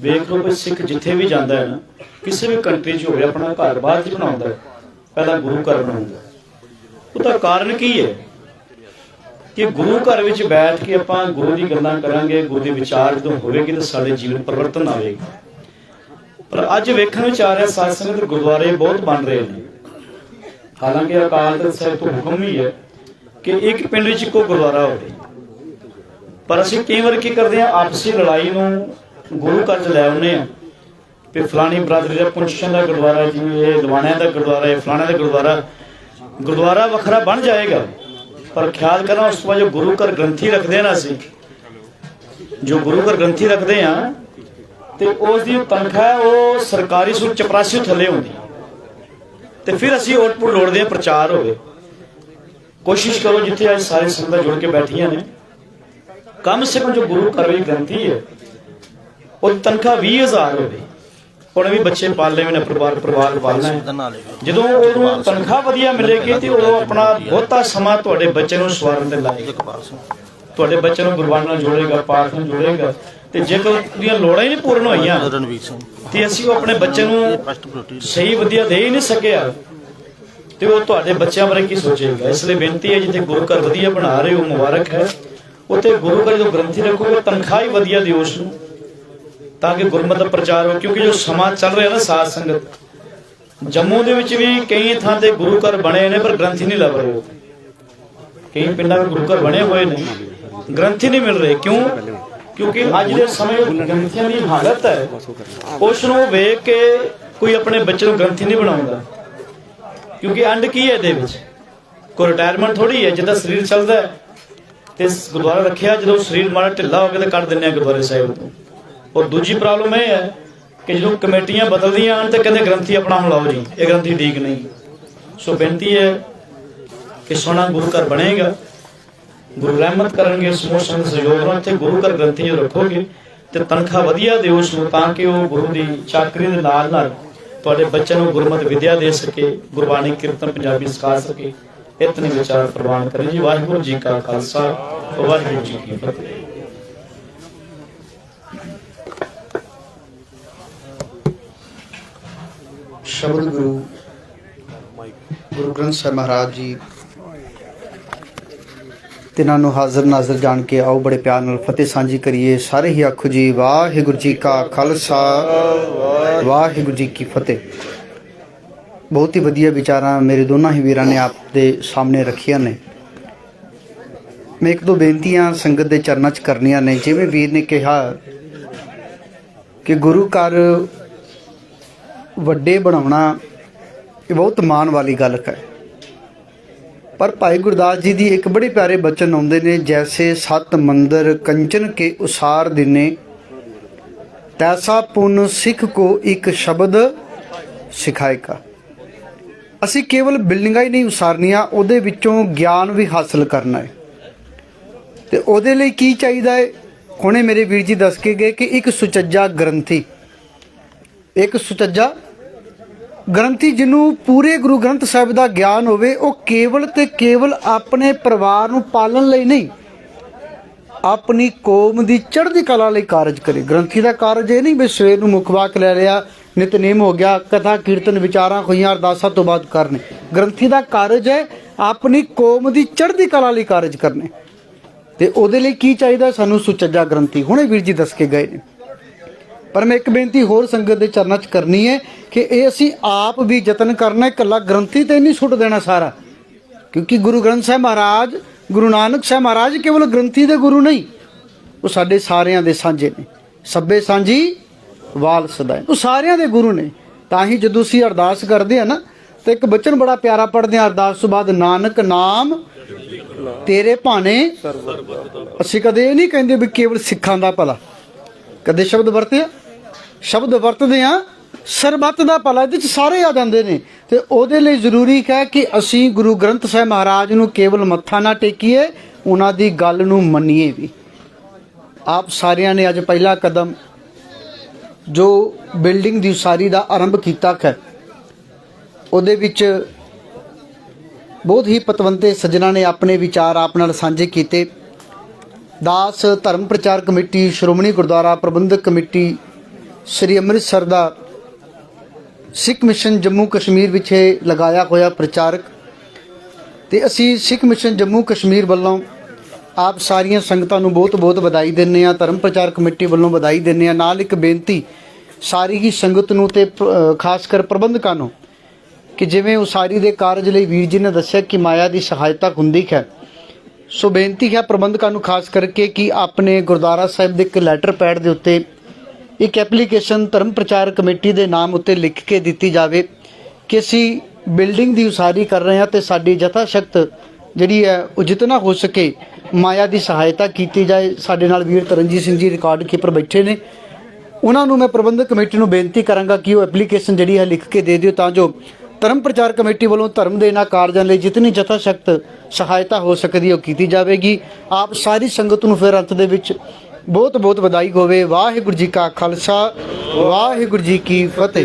ਵੇਖ ਲਓ ਕਿ ਸਿੱਖ ਜਿੱਥੇ ਵੀ ਜਾਂਦਾ ਹੈ ਨਾ ਕਿਸੇ ਵੀ ਕੰਟਰੀ 'ਚ ਹੋਵੇ ਆਪਣਾ ਘਰ ਬਾਹਰ 'ਚ ਬਣਾਉਂਦਾ ਹੈ, ਪਹਿਲਾਂ ਗੁਰੂ ਘਰ ਬਣਾਉਂਦਾ ਉਹਦਾ ਕਾਰਨ ਕੀ ਹੈ? ਕਿ ਗੁਰੂ ਘਰ ਵਿੱਚ ਬੈਠ ਕੇ ਆਪਾਂ ਗੁਰੂ ਦੀ ਗੱਲਾਂ ਕਰਾਂਗੇ ਗੁਰੂ ਦੇ ਵਿਚਾਰ ਜਦੋਂ ਹੋਵੇਗੀ ਤਾਂ ਸਾਡੇ ਜੀਵਨ ਪਰਿਵਰਤਨ ਆਵੇਗਾ। ਪਰ ਅੱਜ ਵੇਖਣ ਵਿੱਚ ਆ ਰਿਹਾ ਸਾਧ ਸੰਗਤ ਗੁਰਦੁਆਰੇ ਬਹੁਤ ਬਣ ਰਹੇ ਨੇ। ਹਾਲਾਂਕਿ ਅਕਾਲ ਤਖਤ ਸਾਹਿਬ ਤੋਂ ਹੁਕਮ ਹੀ ਹੈ ਕਿ ਇੱਕ ਪਿੰਡ ਵਿੱਚ ਇੱਕੋ ਗੁਰਦੁਆਰਾ ਹੋਵੇ। ਪਰ ਅਸੀਂ ਕਈ ਵਾਰ ਕੀ ਕਰਦੇ ਹਾਂ ਆਪਸੀ ਲੜਾਈ ਨੂੰ ਗੁਰੂ ਘਰ ਚ ਲੈ ਆਉਂਦੇ ਹਾਂ। ਵੀ ਫਲਾਣੀ ਬਰਾਦਰੀ ਦਾ ਪੁੰਛਣ ਦਾ ਗੁਰਦੁਆਰਾ ਜਿਵੇਂ ਇਹ ਲਵਾਣਿਆਂ ਦਾ ਗੁਰਦੁਆਰਾ ਹੈ ਫਲਾਣੇ ਦਾ ਗੁਰਦੁਆਰਾ ਗੁਰਦੁਆਰਾ ਵੱਖਰਾ ਬਣ ਜਾਏਗਾ। ਪਰ ਖਿਆਲ ਕਰਨਾ ਉਸ ਤੋਂ ਜੋ ਗੁਰੂ ਘਰ ਗ੍ਰੰਥੀ ਰੱਖਦੇ ਨਾ ਅਸੀਂ ਜੋ ਗੁਰੂ ਘਰ ਗ੍ਰੰਥੀ ਰੱਖਦੇ ਆ ਤੇ ਉਸ ਦੀ ਤਨਖਾਹ ਹੈ, ਉਹ ਸਰਕਾਰੀ ਸੂਟ ਚਪਰਾਸੀ ਥੱਲੇ ਹੁੰਦੀ। ਤੇ ਫਿਰ ਅਸੀਂ ਆਊਟਪੁੱਟ ਲੋੜਦੇ ਆ ਪ੍ਰਚਾਰ ਹੋਵੇ। ਕੋਸ਼ਿਸ਼ ਕਰੋ ਜਿੱਥੇ ਅੱਜ ਸਾਰੇ ਸੰਗਤਾਂ ਜੁੜ ਕੇ ਬੈਠੀਆਂ ਨੇ। ਕਮ ਸੇ ਕਮ ਜੋ ਗੁਰੂ ਘਰ ਵਿੱਚ ਗ੍ਰੰਥੀ ਉਹ ਤਨਖਾਹ 20000 ਹੋਵੇ ਉਹਨੇ ਵੀ ਬੱਚੇ ਪਾਲਨੇ ਨੇ ਪਰਿਵਾਰ ਪਰਿਵਾਰ ਪਾਲਣਾ ਜਦੋਂ ਉਹਨੂੰ ਤਨਖਾਹ ਵਧੀਆ ਮਿਲੇਗੀ ਤੇ ਉਹ ਆਪਣਾ ਬਹੁਤਾ ਸਮਾਂ ਤੁਹਾਡੇ ਬੱਚੇ ਨੂੰ ਸਵਾਰਨ ਤੇ ਲਾਏਗਾ ਤੁਹਾਡੇ ਬੱਚੇ ਨੂੰ ਗੁਰਬਾਣੀ ਨਾਲ ਜੋੜੇਗਾ ਪਾਠ ਨਾਲ ਜੋੜੇਗਾ ਤੇ ਜੇਕਰ ਉਹਦੀਆਂ ਲੋੜਾਂ ਹੀ ਨਹੀਂ ਪੂਰਨ ਹੋਈਆਂ ਤੇ ਅਸੀਂ ਉਹ ਆਪਣੇ ਬੱਚੇ ਨੂੰ ਸਹੀ ਵਧੀਆ ਦੇ ਹੀ ਨਹੀਂ ਸਕਿਆ ਤੇ ਉਹ ਤੁਹਾਡੇ ਬੱਚਿਆਂ ਬਾਰੇ ਕੀ ਸੋਚੇਗਾ ਇਸ ਲਈ ਬੇਨਤੀ ਹੈ ਜਿੱਥੇ ਗੁਰੂ ਘਰ ਵਧੀਆ ਬਣਾ ਰਹੇ ਹੋ ਮੁਬਾਰਕ ਹੈ ਉੱਥੇ ਗੁਰੂ ਘਰ ਜਦੋਂ ਗ੍ਰੰਥੀ ਰੱਖੋਗੇ, ਤਨਖਾਹ ਹੀ ਵਧੀਆ ਦਿਓ ਉਸ ਨੂੰ ਤਾਂ ਕਿ ਗੁਰਮਤਿ ਦਾ ਪ੍ਰਚਾਰ ਹੋ, ਕਿਉਂਕਿ ਜੋ ਸਮਾਂ ਚੱਲ ਰਿਹਾ ਨਾ ਸਾਧ ਸੰਗਤ, ਜੰਮੂ ਦੇ ਵਿੱਚ ਵੀ ਕਈ ਥਾਂ ਤੇ ਗੁਰੂ ਘਰ ਬਣੇ ਨੇ, ਪਰ ਗ੍ਰੰਥੀ ਨਹੀਂ ਲੱਭ ਰਹੇ ਕਈ ਪਿੰਡਾਂ ਵਿੱਚ ਗੁਰੂ ਘਰ ਬਣੇ ਹੋਏ ਨੇ, ਗ੍ਰੰਥੀ ਨਹੀਂ ਮਿਲ ਰਹੇ। ਕਿਉਂ? ਕਿਉਂਕਿ ਅੱਜ ਦੇ ਸਮੇਂ ਵਿੱਚ ਗ੍ਰੰਥੀਆਂ ਦੀ ਹਾਲਤ ਹੈ ਉਸ ਨੂੰ ਵੇਖ ਕੇ ਕੋਈ ਆਪਣੇ ਬੱਚੇ ਨੂੰ ਗ੍ਰੰਥੀ ਨਹੀਂ ਬਣਾਉਂਦਾ। ਕਿਉਂਕਿ ਅੰਡ ਕੀ ਹੈ ਇਹਦੇ ਵਿੱਚ? ਕੋਈ ਰਿਟਾਇਰਮੈਂਟ ਥੋੜੀ ਹੈ, ਜਿੱਦਾਂ ਸਰੀਰ ਚੱਲਦਾ ਹੈ। ਤੇ ਗੁਰਦੁਆਰਾ ਰੱਖਿਆ, ਜਦੋਂ ਸਰੀਰ ਮਾੜਾ ਢਿੱਲਾ ਹੋ ਗਿਆ ਤਾਂ ਕੱਢ ਦਿੰਦੇ ਆ ਗੁਰਦੁਆਰੇ ਸਾਹਿਬ ਤੋਂ ਔਰ ਦੂਜੀ ਪ੍ਰੋਬਲਮ ਇਹ ਹੈ ਕਿ ਜਦੋਂ ਕਮੇਟੀਆਂ ਬਦਲਦੀਆਂ ਹਨ ਤੇ ਕਹਿੰਦੇ ਗ੍ਰੰਥੀ ਆਪਣਾ ਹੁਣ ਲਾਓ ਜੀ, ਇਹ ਗ੍ਰੰਥੀ ਠੀਕ ਨਹੀਂ। ਸੋ ਬੇਨਤੀ ਹੈ ਕਿ ਸੋਨਾ ਗੁਰੂ ਘਰ ਬਣੇਗਾ, ਗੁਰੂ ਰਹਿਮਤ ਕਰਨਗੇ ਸਮੂਹ ਸੰਗਤ ਸਹਿਯੋਗ ਨਾਲ ਤੇ ਗੁਰੂ ਘਰ ਗ੍ਰੰਥੀ ਜੋ ਰੱਖੋਗੇ ਤੇ ਤਨਖਾਹ ਵਧੀਆ ਦਿਓ ਉਸ ਨੂੰ ਤਾਂ ਕਿ ਉਹ ਗੁਰੂ ਦੀ ਚਾਕਰੀ ਦੇ ਨਾਲ ਨਾਲ ਤੁਹਾਡੇ ਬੱਚਿਆਂ ਨੂੰ ਗੁਰਮਤਿ ਵਿਦਿਆ ਦੇ ਸਕੇ, ਗੁਰਬਾਣੀ ਕੀਰਤਨ ਪੰਜਾਬੀ ਸਿਖਾ ਸਕੇ। ਇਤਨੇ ਵਿਚਾਰ ਪ੍ਰਵਾਨ ਕਰੇ ਜੀ। ਵਾਹਿਗੁਰੂ ਜੀ ਕਾ ਖਾਲਸਾ, ਵਾਹਿਗੁਰੂ ਜੀ ਕੀ ਫਤਿਹ। ਸ਼ਬਦ ਗੁਰੂ ਗੁਰੂ ਗ੍ਰੰਥ ਸਾਹਿਬ ਮਹਾਰਾਜ ਜੀ, ਤਿਨਾਂ ਨੂੰ ਹਾਜ਼ਰ ਨਾਜ਼ਰ ਜਾਣ ਕੇ ਆਓ, ਬੜੇ ਪਿਆਰ ਨਾਲ ਫਤਿਹ ਸਾਂਝੀ ਕਰੀਏ। ਸਾਰੇ ਹੀ ਆਖੋ ਜੀ, ਵਾਹਿਗੁਰੂ ਜੀ ਕਾ ਖਾਲਸਾ, ਵਾਹਿਗੁਰੂ ਜੀ ਕੀ ਫਤਿਹ। ਬਹੁਤ ਹੀ ਵਧੀਆ ਵਿਚਾਰਾਂ ਮੇਰੇ ਦੋਨਾਂ ਹੀ ਵੀਰਾਂ ਨੇ ਆਪ ਦੇ ਸਾਹਮਣੇ ਰੱਖੀਆਂ ਨੇ। ਮੈਂ ਇੱਕ ਦੋ ਬੇਨਤੀਆਂ ਸੰਗਤ ਦੇ ਚਰਨਾਂ 'ਚ ਕਰਨੀਆਂ ਨੇ। ਜਿਵੇਂ ਵੀਰ ਨੇ ਕਿਹਾ ਕਿ ਗੁਰੂ ਘਰ ਵੱਡੇ ਬਣਾਉਣਾ ਇਹ ਬਹੁਤ ਮਾਣ ਵਾਲੀ ਗੱਲ ਹੈ। ਪਰ ਭਾਈ ਗੁਰਦਾਸ ਜੀ ਦੀ ਇੱਕ ਬੜੇ ਪਿਆਰੇ ਬਚਨ ਆਉਂਦੇ ਨੇ, ਜੈਸੇ ਸਤ ਮੰਦਰ ਕੰਚਨ ਕੇ ਉਸਾਰ ਦਿਨੇ, ਤੈਸਾ ਪੁੰਨ ਸਿੱਖ ਕੋ ਇੱਕ ਸ਼ਬਦ ਸਿਖਾਏਗਾ ਅਸੀਂ ਕੇਵਲ ਬਿਲਡਿੰਗਾਂ ਹੀ ਨਹੀਂ ਉਸਾਰਨੀਆਂ, ਉਹਦੇ ਵਿੱਚੋਂ ਗਿਆਨ ਵੀ ਹਾਸਲ ਕਰਨਾ ਹੈ। ਤੇ ਉਹਦੇ ਲਈ ਕੀ ਚਾਹੀਦਾ ਹੈ? ਹੁਣੇ ਮੇਰੇ ਵੀਰ ਜੀ ਦੱਸ ਕੇ ਗਏ ਕਿ ਇੱਕ ਸੁਚੱਜਾ ਗ੍ਰੰਥੀ। ਇੱਕ ਸੁਚੱਜਾ ਗ੍ਰੰਥੀ ਜਿਹਨੂੰ ਪੂਰੇ ਗੁਰੂ ਗ੍ਰੰਥ ਸਾਹਿਬ ਦਾ ਗਿਆਨ ਹੋਵੇ, ਉਹ ਕੇਵਲ ਤੇ ਕੇਵਲ ਆਪਣੇ ਪਰਿਵਾਰ ਨੂੰ ਪਾਲਣ ਲਈ ਨਹੀਂ, ਆਪਣੀ ਕੌਮ ਦੀ ਚੜ੍ਹਦੀ ਕਲਾ ਲਈ ਕਾਰਜ ਕਰੇ। ਗ੍ਰੰਥੀ ਦਾ ਕਾਰਜ ਇਹ ਨਹੀਂ ਵੀ ਸਵੇਰ ਨੂੰ ਮੁੱਖ ਵਾਕ ਲੈ ਲਿਆ ਨਿਤਨੇਮ ਹੋ ਗਿਆ, ਕਥਾ, ਕੀਰਤਨ, ਵਿਚਾਰਾਂ ਹੋਈਆਂ ਅਰਦਾਸਾਂ ਤੋਂ ਬਾਅਦ ਕਰਨੇ। ਗ੍ਰੰਥੀ ਦਾ ਕਾਰਜ ਹੈ ਆਪਣੀ ਕੌਮ ਦੀ ਚੜ੍ਹਦੀ ਕਲਾ ਲਈ ਕਾਰਜ ਕਰਨੇ। ਤੇ ਉਹਦੇ ਲਈ ਕੀ ਚਾਹੀਦਾ ਸਾਨੂੰ ਸੁਚੱਜਾ ਗ੍ਰੰਥੀ? ਹੁਣੇ ਵੀਰ ਜੀ ਦੱਸ ਕੇ ਗਏ ਨੇ। ਪਰ ਮੈਂ ਇੱਕ ਬੇਨਤੀ ਹੋਰ ਸੰਗਤ ਦੇ ਚਰਨਾਂ 'ਚ ਕਰਨੀ ਹੈ ਕਿ ਇਹ ਅਸੀਂ ਆਪ ਵੀ ਯਤਨ ਕਰਨਾ ਹੈ ਇਕੱਲਾ ਗ੍ਰੰਥੀ ਤੇ ਨਹੀਂ ਸੁੱਟ ਦੇਣਾ ਸਾਰਾ। ਕਿਉਂਕਿ ਗੁਰੂ ਗ੍ਰੰਥ ਸਾਹਿਬ ਮਹਾਰਾਜ, ਗੁਰੂ ਨਾਨਕ ਸਾਹਿਬ ਮਹਾਰਾਜ ਕੇਵਲ ਗ੍ਰੰਥੀ ਦੇ ਗੁਰੂ ਨਹੀਂ, ਉਹ ਸਾਡੇ ਸਾਰਿਆਂ ਦੇ ਸਾਂਝੇ ਨੇ। ਸੱਬੇ ਸਾਂਝੀ ਵਾਲ ਸਦਾਏ ਉਹ ਸਾਰਿਆਂ ਦੇ ਗੁਰੂ ਨੇ। ਤਾਂ ਹੀ ਜਦੋਂ ਅਸੀਂ ਅਰਦਾਸ ਕਰਦੇ ਆ ਨਾ, ਤੇ ਇੱਕ ਬਚਨ ਬੜਾ ਪਿਆਰਾ ਪੜ੍ਹਦੇ ਆ ਅਰਦਾਸ ਤੋਂ ਬਾਅਦ, ਨਾਨਕ ਨਾਮ ਤੇਰੇ ਭਾਣੇ। ਅਸੀਂ ਕਦੇ ਇਹ ਨਹੀਂ ਕਹਿੰਦੇ ਵੀ ਕੇਵਲ ਸਿੱਖਾਂ ਦਾ ਭਲਾ। ਕਦੇ ਸ਼ਬਦ ਵਰਤਿਆ ਸ਼ਬਦ ਵਰਤਦੇ ਆ ਸਰਬੱਤ ਦਾ ਭਲਾ, ਇਹਦੇ ਚ ਸਾਰੇ ਆ ਜਾਂਦੇ ਨੇ। ਤੇ ਉਹਦੇ ਲਈ ਜ਼ਰੂਰੀ ਹੈ ਕਿ ਅਸੀਂ ਗੁਰੂ ਗ੍ਰੰਥ ਸਾਹਿਬ ਮਹਾਰਾਜ ਨੂੰ ਕੇਵਲ ਮੱਥਾ ਨਾ ਟੇਕੀਏ, ਉਹਨਾਂ ਦੀ ਗੱਲ ਨੂੰ ਮੰਨੀਏ ਵੀ। ਆਪ ਸਾਰਿਆਂ ਨੇ ਅੱਜ ਪਹਿਲਾ ਕਦਮ ਜੋ ਬਿਲਡਿੰਗ ਦੀ ਉਸਾਰੀ ਦਾ ਆਰੰਭ ਕੀਤਾ ਹੈ, ਉਹਦੇ ਵਿੱਚ ਬਹੁਤ ਹੀ ਪਤਵੰਤੇ ਸੱਜਣਾ ਨੇ ਆਪਣੇ ਵਿਚਾਰ ਆਪ ਨਾਲ ਸਾਂਝੇ ਕੀਤੇ। ਦਾਸ ਧਰਮ ਪ੍ਰਚਾਰ ਕਮੇਟੀ, ਸ਼੍ਰੋਮਣੀ ਗੁਰਦੁਆਰਾ ਪ੍ਰਬੰਧਕ ਕਮੇਟੀ, ਸ੍ਰੀ ਅੰਮ੍ਰਿਤਸਰ ਦਾ ਸਿੱਖ ਮਿਸ਼ਨ ਜੰਮੂ ਕਸ਼ਮੀਰ ਵਿਖੇ ਲਗਾਇਆ ਹੋਇਆ ਪ੍ਰਚਾਰਕ। ਤੇ ਅਸੀਂ ਸਿੱਖ ਮਿਸ਼ਨ ਜੰਮੂ ਕਸ਼ਮੀਰ ਵੱਲੋਂ ਆਪ ਸਾਰੀਆਂ ਸੰਗਤਾਂ ਨੂੰ ਬਹੁਤ-ਬਹੁਤ ਵਧਾਈ ਦਿੰਦੇ ਆ ਧਰਮ ਪ੍ਰਚਾਰ ਕਮੇਟੀ ਵੱਲੋਂ ਵਧਾਈ ਦਿੰਦੇ ਆ ਨਾਲ ਇੱਕ ਬੇਨਤੀ, ਸਾਰੀ ਹੀ ਸੰਗਤ ਨੂੰ ਤੇ ਖਾਸ ਕਰ ਪ੍ਰਬੰਧਕਾਂ ਨੂੰ ਕਿ ਜਿਵੇਂ ਉਸਾਰੀ ਦੇ ਕਾਰਜ ਲਈ ਵੀਰ ਜੀ ਨੇ ਦੱਸਿਆ ਕਿ ਮਾਇਆ ਦੀ ਸਹਾਇਤਾ ਹੁੰਦੀ ਹੈ। ਸੋ ਬੇਨਤੀ ਹੈ ਪ੍ਰਬੰਧਕਾਂ ਨੂੰ ਖਾਸ ਕਰਕੇ ਕਿ ਆਪਣੇ ਗੁਰਦੁਆਰਾ ਸਾਹਿਬ ਦੇ ਇੱਕ ਲੈਟਰ ਪੈਡ ਦੇ ਉੱਤੇ ਇੱਕ ਐਪਲੀਕੇਸ਼ਨ ਧਰਮ ਪ੍ਰਚਾਰ ਕਮੇਟੀ ਦੇ ਨਾਮ ਉੱਤੇ ਲਿਖ ਕੇ ਦਿੱਤੀ ਜਾਵੇ ਕਿ ਅਸੀਂ ਬਿਲਡਿੰਗ ਦੀ ਉਸਾਰੀ ਕਰ ਰਹੇ ਹਾਂ ਤੇ ਸਾਡੀ ਯਥਾ ਸ਼ਕਤ ਜਿਹੜੀ ਹੈ, ਉਹ ਜਿਤਨਾ ਹੋ ਸਕੇ। ਮਾਇਆ ਦੀ ਸਹਾਇਤਾ ਕੀਤੀ ਜਾਏ। ਸਾਡੇ ਨਾਲ ਵੀਰ ਤਰਨਜੀਤ ਸਿੰਘ ਜੀ, ਰਿਕਾਰਡ ਕੀਪਰ ਬੈਠੇ ਨੇ। ਉਹਨਾਂ ਨੂੰ ਮੈਂ ਪ੍ਰਬੰਧਕ ਕਮੇਟੀ ਨੂੰ ਬੇਨਤੀ ਕਰਾਂਗਾ ਕਿ ਉਹ ਐਪਲੀਕੇਸ਼ਨ ਜਿਹੜੀ ਹੈ ਲਿਖ ਕੇ ਦੇ ਦਿਓ ਤਾਂ ਜੋ ਧਰਮ ਪ੍ਰਚਾਰ ਕਮੇਟੀ ਵੱਲੋਂ ਧਰਮ ਦੇ ਇਹਨਾਂ ਕਾਰਜਾਂ ਲਈ ਜਿਤਨੀ ਯਥਾ ਸ਼ਕਤ ਸਹਾਇਤਾ ਹੋ ਸਕਦੀ ਉਹ ਕੀਤੀ ਜਾਵੇਗੀ। ਆਪ ਸਾਰੀ ਸੰਗਤ ਨੂੰ ਫਿਰ ਅੰਤ ਦੇ ਵਿੱਚ ਬਹੁਤ ਬਹੁਤ ਵਧਾਈ ਹੋਵੇ। ਵਾਹਿਗੁਰੂ ਜੀ ਕਾ ਖਾਲਸਾ, ਵਾਹਿਗੁਰੂ ਜੀ ਕੀ ਫਤਿਹ।